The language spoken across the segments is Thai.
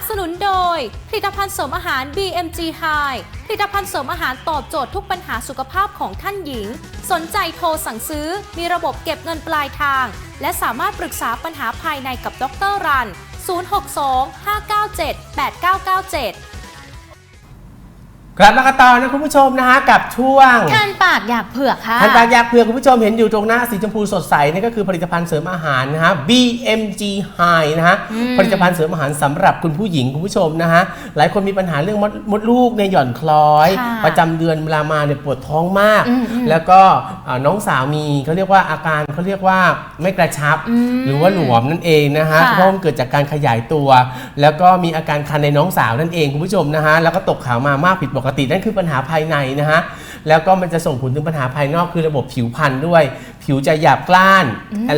บสนุนโดย ผลิตภัณฑ์เสริมอาหาร BMG High ผลิตภัณฑ์เสริมอาหารตอบโจทย์ทุกปัญหาสุขภาพของท่านหญิง สนใจโทรสั่งซื้อ มีระบบเก็บเงินปลายทาง และสามารถปรึกษาปัญหาภายในกับดรรัน 062 597 8997 กลับมากันต่อนะคุณผู้ชมนะฮะกับช่วงคันปากอยากเผือกค่ะ ทันตากอยากเผื่อคุณผู้ชมเห็นอยู่ตรงหน้าสีชมพูสดใสนี่ก็คือผลิตภัณฑ์เสริมอาหารนะฮะ BMG High นะฮะอืม ผลิตภัณฑ์เสริมอาหารสำหรับคุณผู้หญิงคุณผู้ชมนะฮะหลายคนมีปัญหาเรื่องมดมดลูกเนี่ยหย่อนคล้อย ค่ะประจำเดือนเวลามาเนี่ยปวดท้องมาก อืมอืมแล้วก็อ่าน้องสาวมีเขาเรียกว่าอาการเขาเรียกว่าไม่กระชับ อืมหรือว่าหลวมนั่นเองนะฮะค่ะ เพราะมันเกิดจากการขยายตัว แล้วก็มีอาการคันในน้องสาวนั่นเองคุณผู้ชมนะฮะแล้วก็ตกขาวมามากผิดปกตินั่นคือปัญหาภายในนะฮะแล้วก็มันจะส่งผลถึงปัญหาภายนอกคือระบบผิวพรรณด้วย ผิวจะหยาบกร้าน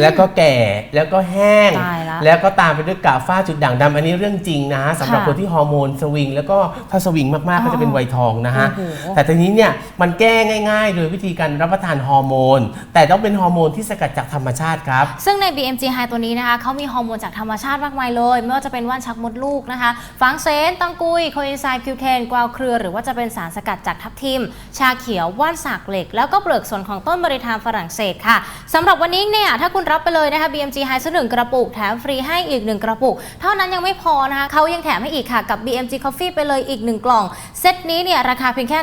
แล้วก็แก่แล้วก็แห้ง ตายละแล้วก็ตามไปด้วยกระฝ้าจุดด่างดำอันนี้เรื่องจริงนะฮะสำหรับค่ะคนที่ฮอร์โมนสวิง แล้วก็ถ้าสวิงมากๆก็จะเป็นวัยทองนะฮะ โอ้โห แต่ทีนี้เนี่ยมันแก้ง่าย ๆ โดยวิธีการรับประทานฮอร์โมน แต่ต้องเป็นฮอร์โมนที่สกัดจากธรรมชาติครับ ซึ่งใน BMG High ตัวนี้นะคะเขามีฮอร์โมนจากธรรมชาติมากมายเลย ไม่ว่าจะเป็นว่านชักมดลูกนะคะฟางเซนตังกุย โคเอนไซม์คิวเคนกวาวเครือ หรือว่าจะเป็นสารสกัดจากทับทิม ชาเขียว ว่านสากเหล็ก แล้วก็เปลือกส่วนของต้นบริทามฝรั่งเศสค่ะสำหรับวันนี้เนี่ยถ้าคุณรับไปเลยนะคะ BMG High ซื้อหนึ่งกระปุกแถมฟรีให้อีก 1 กระปุก เท่านั้นยังไม่พอนะคะเขายังแถมให้อีกค่ะกับ BMG Coffee ไปเลยอีก 1 กล่อง เซตนี้เนี่ยราคาเพียงแค่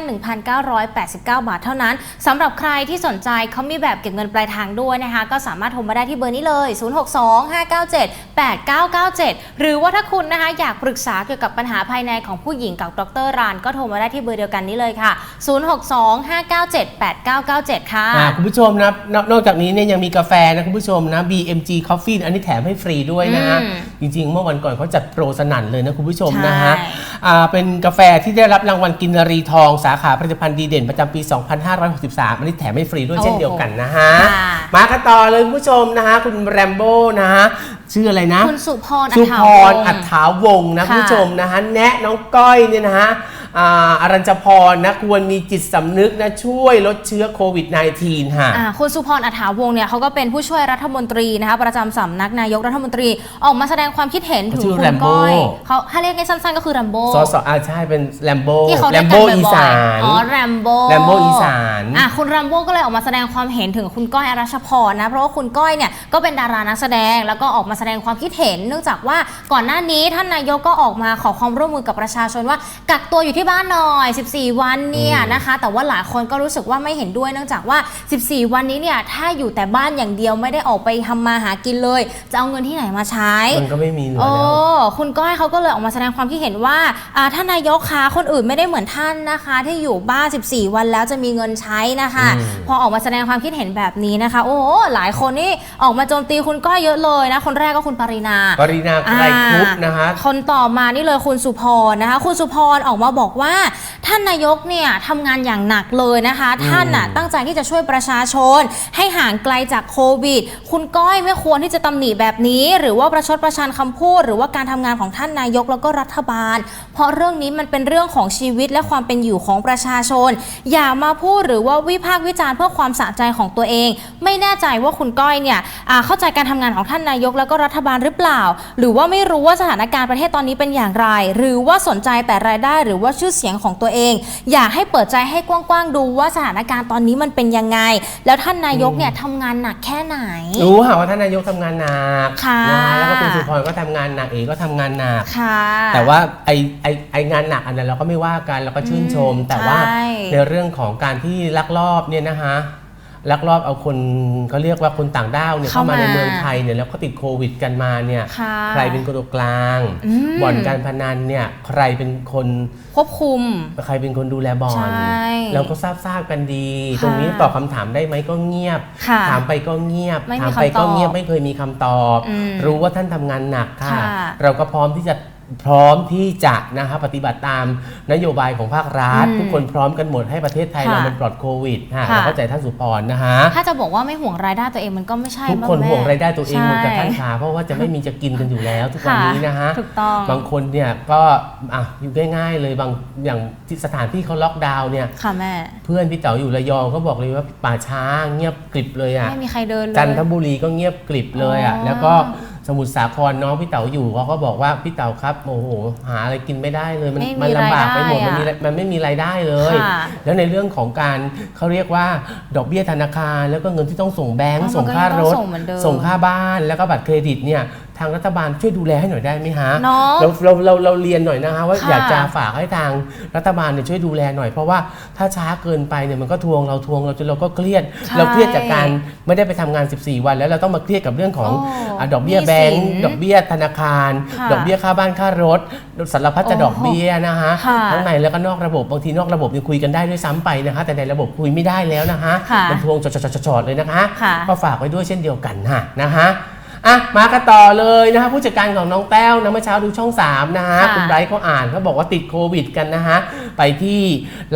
1,989 บาทเท่านั้นสำหรับใครที่สนใจเขามีแบบเก็บเงินปลายทางด้วยนะคะก็สามารถโทรมาได้ที่เบอร์นี้เลย 062-597-8997 หรือว่าถ้าคุณนะคะอยากปรึกษาเกี่ยวกับปัญหาภายในของผู้หญิงกับดรรานก็โทรมาได้ที่เบอร์เดียวกันนี้เลยค่ะ 062-597-8997 ค่ะอ่าคุณผู้ชมนะนอกอกจากนี้เนี่ยยังมีกาแฟนะคุณผู้ชมนะ BMG Coffee อันนี้แถมให้ฟรีด้วยนะฮะอืมจริงๆ เมื่อวันก่อนเขาจัดโปรสนั่นเลยนะคุณผู้ชมใช่นะฮะอ่าเป็นกาแฟที่ได้รับรางวัลกินรีทองสาขาผลิตภัณฑ์ดีเด่นประจำปี 2563 อันนี้แถมให้ฟรีด้วยเช่นเดียวกันนะฮะค่ะมากันต่อเลยคุณผู้ชมนะฮะคุณแรมโบ้นะฮะชื่ออะไรนะ คุณสุพรอัสุฏพฐาวรงอัฏฐาวงศ์นะค่ะคุณผู้ชมนะฮะแนะน้องก้อยเนี่ยนะฮะ อ่าอารัญจพรนะควรมีจิตสำนึกนะช่วยลดเชื้อโควิด -19 ค่ะอ่าคุณสุพรอัฏฐาวงศ์เนี่ยเขาก็เป็นผู้ช่วยรัฐมนตรีนะคะประจำสำนักนายกรัฐมนตรีออกมาแสดงความคิดเห็นถึงชื่อคุณ Rambo ก้อยเขาถ้าเรียกง่ายสั้นๆก็คือแรมโบ้สสอาใช่เป็นแลมโบที่เขาแลเรียกมกัโบนบ่อยๆอีสานอ๋อแรมโบ้แรมโบ้อีสานอะคุณแรมโบ้ก็เลยออกมาแสดงความเห็นถึงคุณก้อยอรัชพรนะเพราะว่าคุณก้อยเนี่ยก็เป็นดารานักแสดงแล้วก็ออกมาแสดงความคิดเห็น เนื่องจากว่าก่อนหน้านี้ท่านนายกก็ออกมาขอความร่วมมือกับประชาชนว่ากักตัวอยู่ที่บ้านหน่อย 14 วันเนี่ยนะคะ แต่ว่าหลายคนก็รู้สึกว่าไม่เห็นด้วยเนื่องจากว่า 14 วันนี้เนี่ยถ้าอยู่แต่บ้านอย่างเดียวไม่ได้ออกไปทำมาหากินเลย จะเอาเงินที่ไหนมาใช้มันก็ไม่มีเหลือโอ้แล้วคุณก้อยเขาก็เลยออกมาแสดงความคิดเห็นว่าอ่าท่านนายกคะคนอื่นไม่ได้เหมือนท่านนะคะ ที่อยู่บ้าน 14 วันแล้วจะมีเงินใช้นะคะอืมพอออกมาแสดงความคิดเห็นแบบนี้นะคะ โอ้โหหลายคนนี่ออกมาโจมตีคุณก้อยเยอะเลยนะ คนแรกก็คุณปรินาปรินาไกรคุปนะฮะคนต่อมานี่เลยคุณสุพรนะคะ คุณสุพรออกมาบอกว่าท่านนายกเนี่ยทำงานอย่างหนักเลยนะคะ ท่านน่ะตั้งใจที่จะช่วยประชาชน ให้ห่างไกลจากโควิด คุณก้อยไม่ควรที่จะตำหนิแบบนี้ หรือว่าประชดประชันคำพูด หรือว่าการทำงานของท่านนายกแล้วก็รัฐบาล เพราะเรื่องนี้มันเป็นเรื่องของชีวิตและความเป็นอยู่ของประชาชน อย่ามาพูดหรือว่าวิพากษ์วิจารณ์เพื่อความสะใจของตัวเอง ไม่แน่ใจว่าคุณก้อยเนี่ยอ่าเข้าใจการทำงานของท่านนายกแล้วก็รัฐบาลหรือเปล่า หรือว่าไม่รู้ว่าสถานการณ์ประเทศตอนนี้เป็นอย่างไร หรือว่าสนใจแต่รายได้หรือว่าชื่อเสียงของตัวเอง อยากให้เปิดใจให้กว้างๆดูว่าสถานการณ์ตอนนี้มันเป็นยังไง แล้วท่านนายกเนี่ยทำงานหนักแค่ไหน รู้ค่ะว่าท่านนายกทำงานหนักค่ะนะฮะแล้วก็คุณสุพรก็ทำงานหนักเอกก็ทำงานหนัก ค่ะ แต่ว่าไอไอไองานหนักอันนั้นเราก็ไม่ว่ากันเราก็ชื่นชมอืมแต่ว่าใช่ ในเรื่องของการที่ลักลอบเนี่ยนะฮะ ลักลอบเอาคนเขาเรียกว่าคนต่างด้าวเนี่ยเข้ามาในเมืองไทยเนี่ยแล้วก็ติดโควิดกันมาเนี่ยค่ะใครเป็นคนตัวกลางอืม บ่อนการพนันเนี่ยใครเป็นคนควบคุม ใครเป็นคนดูแลบ่อนใช่เราก็ทราบทราบกันดี ค่ะตรงนี้ตอบคำถามได้ไหมก็เงียบ ค่ะถามไปก็เงียบ ไม่มีถามไปคำตอบก็เงียบไม่เคยมีคำตอบ อืมรู้ว่าท่านทำงานหนักค่ะ ค่ะ เราก็พร้อมที่จะ พร้อมที่จะนะคะปฏิบัติตามนโยบายของภาครัฐ อืมทุกคนพร้อมกันหมดให้ประเทศไทยค่ะเรามันปลอดโควิดค่ะค่ะ เราเข้าใจท่านสุพรนะคะถ้าจะบอกว่าไม่ห่วงรายได้ตัวเองมันก็ไม่ใช่ทุกคนมั้แม่ห่วงรายได้ตัวเองหมดกับท่านใช่ขาเพราะว่าจะไม่มีจะกินกันอยู่แล้วทุกวันนี้นะฮะ ถูกต้อง บางคนเนี่ยก็อะอยู่ง่ายๆเลยบางอย่างที่สถานที่เขาล็อกดาวน์เนี่ย ค่ะแม่ เพื่อนพี่เต๋ออยู่ระยองเขาบอกเลยว่าป่าช้าเงียบกริบเลยอะ ไม่มีใครเดินเลย จันทบุรีก็เงียบกริบเลยอะ อ๋อแล้วก็ สสมุทรสาครน้องพี่เต๋าอยู่เขาก็บอกว่าพี่เต๋าครับโอ้โหหาอะไรกินไม่ได้เลย มันไม่มีมันลำบากไปหมดรายมันได้มีอะมันไม่มีรายได้เลย ค่ะ แล้วในเรื่องของการเขาเรียกว่าดอกเบี้ยธนาคาร แล้วก็เงินที่ต้องส่งแบงก์อ๋อส่งค่ารถ มันก็ยังต้องส่งเหมือนเดิม ส่งค่าบ้านแล้วก็บัตรเครดิตเนี่ย ทางรัฐบาลช่วยดูแลให้หน่อยได้ไหมฮะเนาะ เราเราเราเราเรียนหน่อยนะฮะว่าค่ะอยากจะฝากให้ทางรัฐบาลเนี่ยช่วยดูแลหน่อยเพราะว่าถ้าช้าเกินไปเนี่ยมันก็ทวงเราทวงเราจนเราก็เครียด ใช่เราเครียดจากการไม่ได้ไปทำงาน 14 วัน แล้วเราต้องมาเครียดกับเรื่องของโอ้อะดอกเบี้ยหนี้แบงสิก์นดอกเบี้ยธนาคาร ค่ะดอกเบี้ยค่าบ้านค่ารถสารพัดจะโอ้ดอกเบี้ยนะฮะค่ะทั้งในแล้วก็นอกระบบบางทีนอกระบบเนี่ยคุยกันได้ด้วยซ้ำไปนะคะ แต่ในระบบคุยไม่ได้แล้วนะคะค่ะมันทวงจอดๆๆๆเลยนะคะค่ะ ก็ฝากไว้ด้วยเช่นเดียวกันค่ะนะคะ อะมากันต่อเลยนะคะผู้จัดการของน้องแต้วนะเมื่อเช้าดูช่อง3นะฮะค่ะคุณไบรท์เขาอ่านเขาบอกว่าติดโควิดกันนะฮะ ไปที่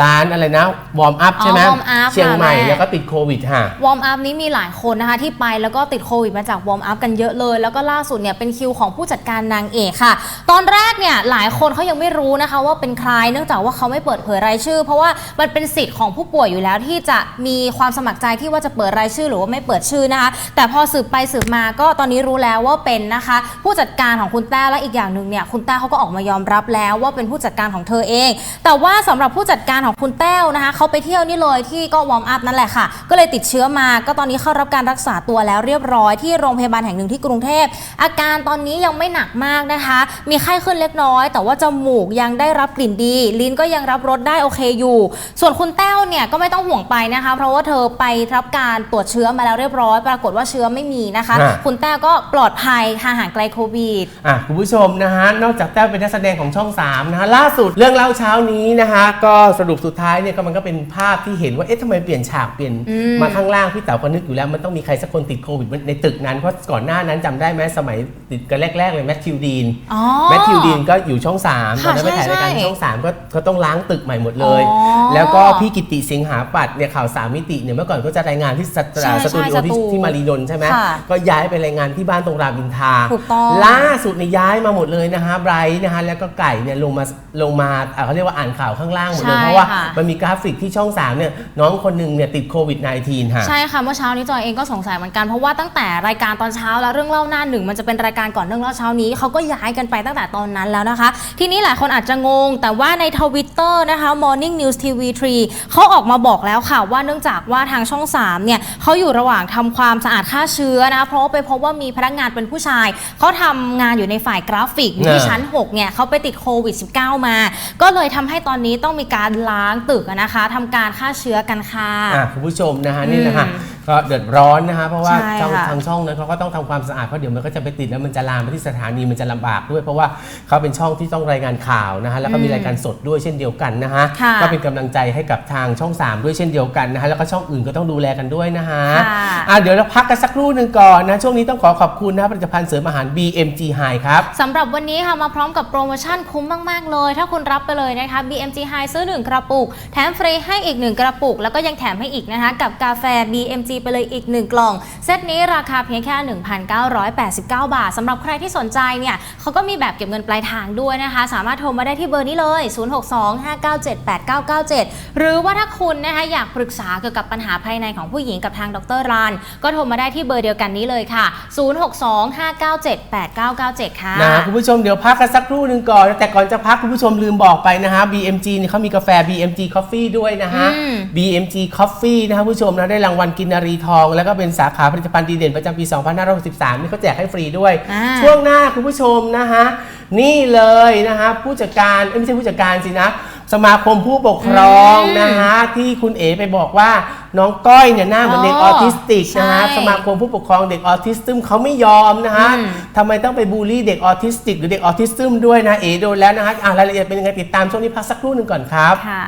ร้านอะไรนะวอร์มอัพใช่ไหมอ๋อ warm up เชียงใหม่ค่ะแม่ แล้วก็ติดโควิดค่ะ วอร์มอัพนี้มีหลายคนนะคะที่ไปแล้วก็ติดโควิดมาจากวอร์มอัพกันเยอะเลย แล้วก็ล่าสุดเนี่ยเป็นคิวของผู้จัดการนางเอกค่ะ ตอนแรกเนี่ยหลายคนเขายังไม่รู้นะคะว่าเป็นใครเนื่องจากว่าเขาไม่เปิดเผยรายชื่อ เพราะว่ามันเป็นสิทธิ์ของผู้ป่วยอยู่แล้วที่จะมีความสมัครใจที่ว่าจะเปิดรายชื่อ หรือว่าไม่เปิดชื่อนะคะ แต่พอสืบไปสืบมาก็ตอนนี้รู้แล้วว่าเป็นนะคะ ผู้จัดการของคุณแต้วและอีกอย่างหนึ่งเนี่ยคุณแต้วเขาก็ออกมายอมรับแล้วว่าเป็นผู้จัดการของเธอเอง แต่ว่าสำหรับผู้จัดการของคุณแต้วนะคะเขาไปเที่ยวนี่เลยที่ก็วอร์มอัพนั่นแหละค่ะ ก็เลยติดเชื้อมาก็ตอนนี้เข้ารับการรักษาตัวแล้วเรียบร้อยที่โรงพยาบาลแห่งหนึ่งที่กรุงเทพ อาการตอนนี้ยังไม่หนักมากนะคะ มีไข้ขึ้นเล็กน้อย แต่ว่าจมูกยังได้รับกลิ่นดี ลิ้นก็ยังรับรสได้โอเคอยู่ ส่วนคุณแต้วเนี่ยก็ไม่ต้องห่วงไปนะคะ เพราะว่าเธอไปรับการตรวจเชื้อมาแล้วเรียบร้อย ปรากฏว่าเชื้อไม่มีนะคะฮะคุณแต้วก็ปลอดภัยค่ะห่างไกลโควิดอะคุณผู้ชมนะฮะนอกจากแต้วเป็นนักแสดงของช่อง3นะฮะล่าสุดเรื่องเล่าเช้านี้นะคะก็สรุปสุดท้ายเนี่ยก็มันก็เป็นภาพที่เห็นว่าเอ๊ะทำไมเปลี่ยนฉากเปลี่ยนอืม มาข้างล่างพี่เต๋าก็นึกอยู่แล้วมันต้องมีใครสักคนติดโควิดในตึกนั้นเพราะก่อนหน้านั้นจำได้ไหมสมัยติดกันแรกๆเลยแมทธิวดีน อ๋อ แมทธิวดีนก็อยู่ช่อง3ตอนนั้นไปค่ะถ่ายรายการใช่ที่ช่อง3ก็ก็ต้องล้างตึกใหม่หมดเลย อ๋อแล้วก็พี่กิติสิงหาปัตย์เนี่ยข่าวสามมิติเนี่ยเมื่อก่อนก็จะรายงานที่สตใช่สตูดิโอใช่ที่สตูที่มารีนนท์ใช่ไหมค่ะก็ย้ายไปรายงานที่บ้านตรงรามอินทราถูกต้องล่าสุดเนี่ยย้ายมาหมดเลยนะฮะไบรท์นะฮะแล้วก็ไก่เนี่ยลงมาลงมาอะเขาเรียกว่าอ่านข่าวข้างล่างหมดเลย ใช่เพราะว่าค่ะ มันมีกราฟิกที่ช่อง3เนี่ยน้องคนหนึ่งเนี่ยติดโควิด -19 ค่ะใช่ค่ะเมื่อเช้านี้จอยเองก็สงสัยเหมือนกันเพราะว่าตั้งแต่รายการตอนเช้าแล้วเรื่องเล่าหน้าหนึ่งมันจะเป็นรายการก่อนเรื่องเล่าเช้านี้เขาก็ย้ายกันไปตั้งแต่ตอนนั้นแล้วนะคะ ทีนี้หลายคนอาจจะงง แต่ว่าในทวิตเตอร์นะคะ Morning News TV 3เขาออกมาบอกแล้วค่ะว่าเนื่องจากว่าทางช่อง 3 เนี่ยเขาอยู่ระหว่างทำความสะอาดฆ่าเชื้อนะคะเพราะว่าไปพบว่ามีพนักงานเป็นผู้ชายเขาทำงานอยู่ในฝ่ายกราฟิกอยู่ที่อ่าชั้น6เนี่ยเขาไปติดโควิด -19 มา ก็เลยทำให้ตอนนี้ต้องมีการล้างตึกอะนะคะทำการฆ่าเชื้อกันค่ะ อะคุณผู้ชมนะฮะนี่นะฮะ อืม ก็เดือดร้อนนะฮะเพราะว่าใช่ช่องค่ะ ทางช่องนั้นเขาก็ต้องทำความสะอาดเพราะเดี๋ยวมันก็จะไปติดแล้วมันจะลามไปที่สถานีมันจะลำบากด้วย เพราะว่าเขาเป็นช่องที่ต้องรายงานข่าวนะฮะแล้วก็มีอืมรายการสดด้วยเช่นเดียวกันนะฮะค่ะก็เป็นกำลังใจให้กับทางช่อง 3 ด้วยเช่นเดียวกันนะฮะแล้วก็ช่องอื่นก็ต้องดูแลกันด้วยนะฮะค่ะอะเดี๋ยวเราพักกันสักครู่หนึ่งก่อนนะช่วงนี้ต้องขอขอบคุณนะผลิตภัณฑ์เสริมอาหาร BMG High ครับ สำหรับวันนี้ค่ะมาพร้อมกับโปรโมชั่นคุ้มมาก ๆ เลย ถ้าคุณรับไปเลยนะคะ BMG High ซื้อ 1 กระปุก แถมฟรีให้อีก 1 กระปุก แล้วก็ยังแถมให้อีกนะคะ กับกาแฟ BMG ไปเลยอีก 1 กล่อง เซตนี้ราคาเพียงแค่ 1,989 บาทสำหรับใครที่สนใจเนี่ยเขาก็มีแบบเก็บเงินปลายทางด้วยนะคะ สามารถโทรมาได้ที่เบอร์นี้เลย 0625978997 หรือว่าถ้าคุณนะคะอยากปรึกษาเกี่ยวกับปัญหาภายในของผู้หญิงกับทางดรรัน ก็โทรมาได้ที่เบอร์เดียวกันนี้เลยค่ะ 0625978997 ค่ะนะคุณผู้ชมเดี๋ยวพักกันสักครู่หนึ่งก่อน แต่ก่อนจะพักคุณผู้ชมลืมบอกไปนะฮะ BMG เนี่ยเขามีกาแฟ BMG Coffee ด้วยนะฮะอืม BMG Coffee นะครับผู้ชมนะได้รางวัลกินนารีทองแล้วก็เป็นสาขาผลิตภัณฑ์ดีเด่นประจำปี 2563 นี่เขาแจกให้ฟรีด้วย อ่า ช่วงหน้าคุณผู้ชมนะฮะนี่เลยนะฮะผู้จัดการเอ้ยไม่ใช่ผู้จัดการสินะ สมาคมผู้ปกครองอืมนะฮะที่คุณเอ๋ไปบอกว่าน้องก้อยเนี่ยหน้าเหมือนเด็กออ๋ออทิสติกนะฮะใช่สมาคมผู้ปกครองเด็กออทิสซึมเขาไม่ยอมนะฮะอืม ทำไมต้องไปบูลลี่เด็กออทิสติก หรือเด็กออทิสซึมด้วยนะเอโดนแล้วนะฮะอะรายละเอียดเป็นยังไงติดตามช่วงนี้พักสักครู่หนึ่งก่อนครับ ค่ะ